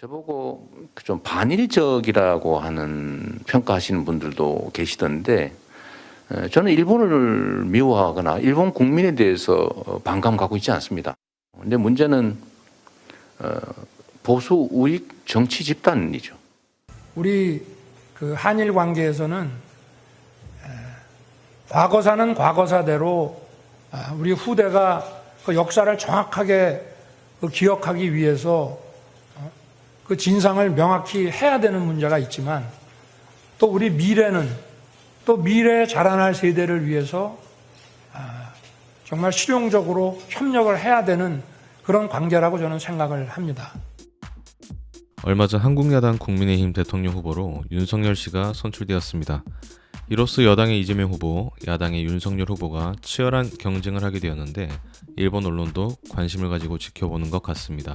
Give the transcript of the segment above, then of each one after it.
저보고 좀 반일적이라고 하는 평가하시는 분들도 계시던데 에, 저는 일본을 미워하거나 일본 국민에 대해서 어, 반감 갖고 있지 않습니다. 근데 문제는 어, 보수 우익 정치 집단이죠. 우리 그 한일 관계에서는 에, 과거사는 과거사대로 아, 우리 후대가 그 역사를 정확하게 그 기억하기 위해서 어, 그 진상을 명확히 해야 되는 문제가 있지만 또 우리 미래는 또 미래에 자라날 세대를 위해서 아, 정말 실용적으로 협력을 해야 되는 그런 관계라고 저는 생각을 합니다. 얼마 전 한국야당 국민의힘 대통령 후보로 윤석열 씨가 선출되었습니다. 이로써 여당의 이재명 후보, 야당의 윤석열 후보가 치열한 경쟁을 하게 되었는데 일본 언론도 관심을 가지고 지켜보는 것 같습니다.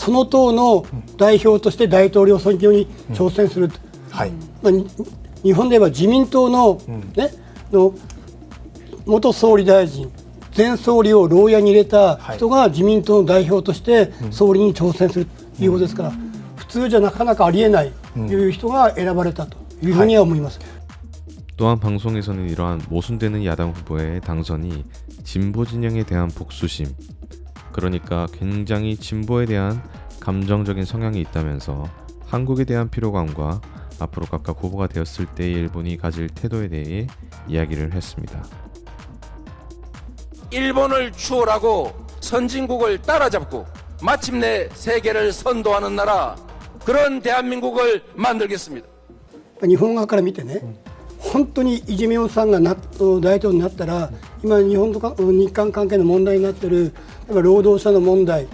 その党の代表として大統領選挙に挑戦すると、はい。まあに日本では自民党の,、ね、の元総理大臣前総理を牢屋に入れた人が自民党の代表として総理に挑戦するということですから、普通じゃなかなかありえないという人が選ばれたというふうには思います。 또한 방송에서는 이러한 모순되는 야당 후보의 당선이 진보 진영에 대한 복수심, 그러니까 굉장히 진보에 대한 감정적인 성향이 있다면서 한국에 대한 피로감과 앞으로 각각 후보가 되었을 때의 일본이 가질 태도에 대해 이야기를 했습니다. 일본을 추월하고 선진국을 따라잡고 마침내 세계를 선도하는 나라 그런 대한민국을 만들겠습니다. 日本側から見てね、本当にイ・ジェミョンさんがな大統領になったら、 今、日本とか日韓関係の問題になっている、例え労働者の問題、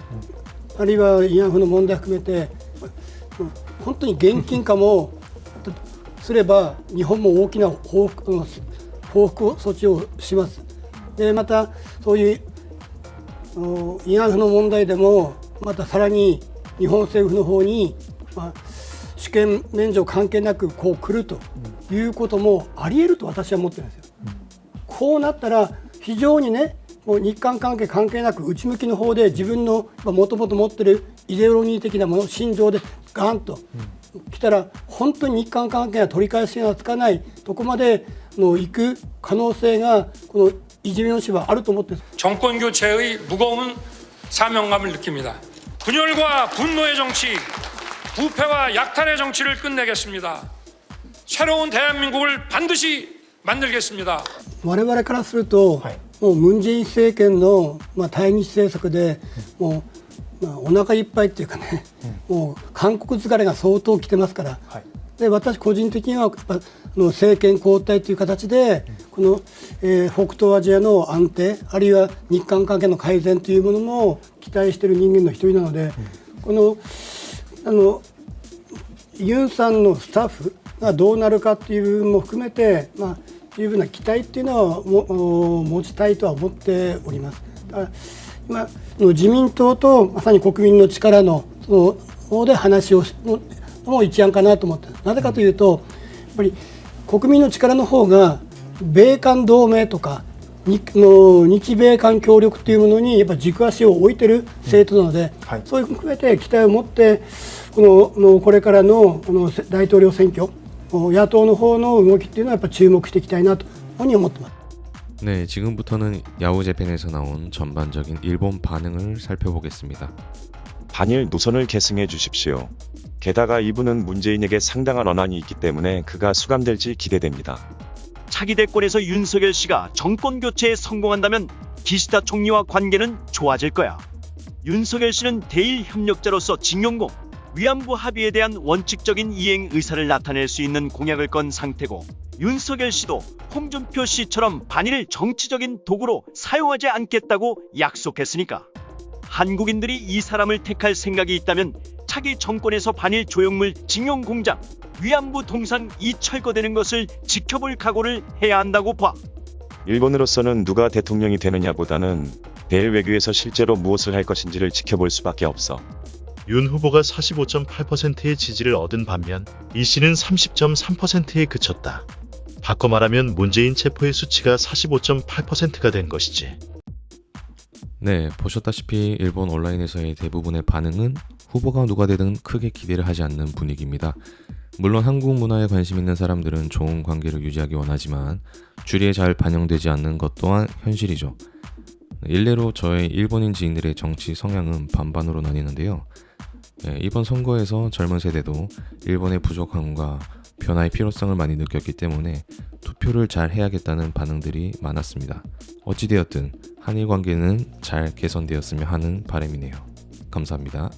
あるいは慰安婦の問題含めて、本当に現金化もすれば、日本も大きな報復報復措置をします。でまたそういう慰安婦の問題でもまたさらに日本政府の方に、まあ、主権免除関係なくこう来るということもありえると私は思ってるんですよ。こうなったら非常にねもう日韓関係関係なく内向きの方で自分のもともと持ってるイデオロギー的なもの心情でガンと来たら本当に日韓関係が取り返しがつかないとこまでの行く可能性がこのイ・ジェミョン氏はあると思ってるんです 정권 교체의 무거운 사명감을 느낍니다. 분열과 분노의 정치, 부패와 약탈의 정치를 끝내겠습니다. 새로운 대한민국을 반드시 만들겠습니다. 我々からすると、はい。もうムン・ジェイン政権の、まあ、対日政策で、もう、まあ、お腹いっぱいっていうかね、もう韓国疲れが相当来てますから、はい。で私個人的にはやっぱあの政権交代という形でこの、えー北東アジアの安定あるいは日韓関係の改善というものも期待している人間の一人なので、このあのユンさんのスタッフがどうなるかっていう部分も含めて、まあ、十分な期待っていうのはもお持ちたいとは思っております。今の自民党とまさに国民の力のその方で話をしのも一案かなと思って。なぜかというとやっぱり国民の力の方が米韓同盟とか日の日米韓協力というものにやっぱ軸足を置いてる政党なので、はい。そういう含めて期待を持ってこののこれからのこのせ大統領選挙 野党の方の動きっていうのはやっぱ注目していきたいなというふうに思ってます。 네, 지금부터는 야후 재팬에서 나온 전반적인 일본 반응을 살펴보겠습니다. 반일 노선을 계승해 주십시오. 게다가 이분은 문재인에게 상당한 언안이 있기 때문에 그가 수감될지 기대됩니다. 차기 대권에서 윤석열 씨가 정권 교체에 성공한다면 기시다 총리와 관계는 좋아질 거야. 윤석열 씨는 대일 협력자로서 징용공, 위안부 합의에 대한 원칙적인 이행 의사를 나타낼 수 있는 공약을 건 상태고 윤석열 씨도 홍준표 씨처럼 반일 정치적인 도구로 사용하지 않겠다고 약속했으니까 한국인들이 이 사람을 택할 생각이 있다면 차기 정권에서 반일 조형물 징용 공장, 위안부 동상 이 철거되는 것을 지켜볼 각오를 해야 한다고 봐. 일본으로서는 누가 대통령이 되느냐보다는 대일 외교에서 실제로 무엇을 할 것인지를 지켜볼 수밖에 없어. 윤 후보가 45.8%의 지지를 얻은 반면 이 씨는 30.3%에 그쳤다. 바꿔 말하면 문재인 체포의 수치가 45.8%가 된 것이지. 네, 보셨다시피 일본 온라인에서의 대부분의 반응은 후보가 누가 되든 크게 기대를 하지 않는 분위기입니다. 물론 한국 문화에 관심 있는 사람들은 좋은 관계를 유지하기 원하지만 주리에 잘 반영되지 않는 것 또한 현실이죠. 일례로 저의 일본인 지인들의 정치 성향은 반반으로 나뉘는데요. 예, 이번 선거에서 젊은 세대도 일본의 부족함과 변화의 필요성을 많이 느꼈기 때문에 투표를 잘 해야겠다는 반응들이 많았습니다. 어찌되었든 한일 관계는 잘 개선되었으면 하는 바람이네요. 감사합니다.